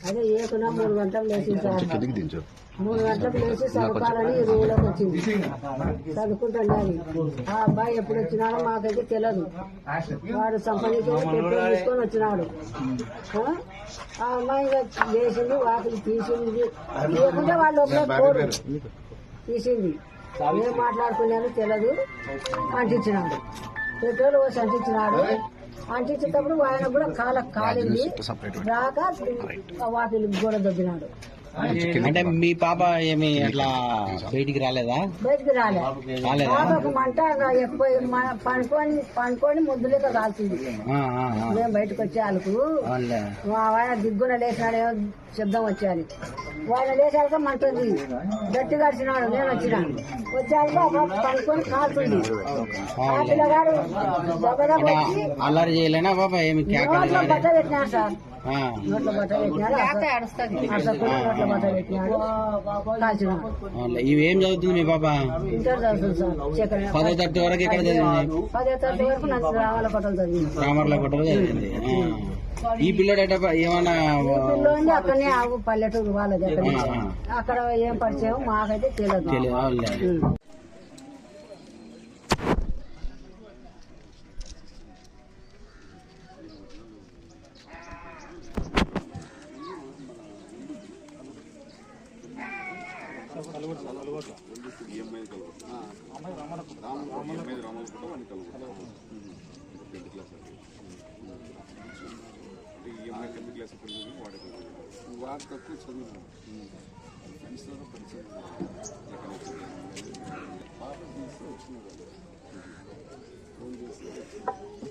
అదే ఏకున్నా మూడు గంటలకు లేచి మూడు గంటలకు లేచి చదువుకోవాలని ఈ రూమ్లోకి వచ్చింది. చదువుకుంటాను అది ఆ అబ్బాయి ఎప్పుడు వచ్చినాడో మాకైతే తెలియదు వాడు పెట్రోల్ తీసుకొని వచ్చినాడు. ఆ? అమ్మాయి లేచింది వాకిలి తీసింది. లేకుంటే వాళ్ళు ఒకటే పోరు. తీసింది. ఏం మాట్లాడుకున్నాను తెలియదు అంటించినాడు పెట్రోల్ పోసి అంటించినాడు అంటించేటప్పుడు ఆయన కూడా కాల కాలింది. రాక వాకిలి గోడ దొబ్బినాడు అంటే మీ పాప ఏమి అట్లా బయటికి రాలేదా? బయటికి రాలే. రాలేదా? పాపకు మంట ఎక్కువ పండుకొని పండుకొని ముద్దులేక కాల్చింది. ఆ, ఆ, ఆ. మేము బయటకు వచ్చే వాళ్ళకు ఆయన దిగ్గున లేచినాడేమో శబ్దం వచ్చేది ఆయన లేచాక మంటుంది గట్టి గడిచినాడు నేను వచ్చిన. వచ్చాక ఒక పండుకొని కాల్చింది. పిల్లగాడు అల్లరి చేయలేనా పాప? ఏమి బట్ట పెట్టినాడు సార్. నోట్లో బట్ట పెట్టినాడు అసలు నోట్లో బట్ట పెట్టినాడు కాల్చినాడు అవునులే. ఇవి చదువుతుంది మీ పాప? ఇంటర్ చదువుతుంది సార్ చక్కెర పదో తరగతి వరకు ఎక్కడ చదివింది? పదో తరగతి వరకు నాకు రావాల పట్టలు చదివింది రామర్ల. ఈ పిల్లడు ఏమన్నా అక్కడనే పల్లెటూరు వాళ్ళది అక్కడ అక్కడ ఏం పరిచయం మాకైతే తెలియదు. వాడు తక్కువ చదువు ఫ్రెండ్స్తో పరిచయం పాప తీస్తే వచ్చినాడు ఫోన్ చేస్తే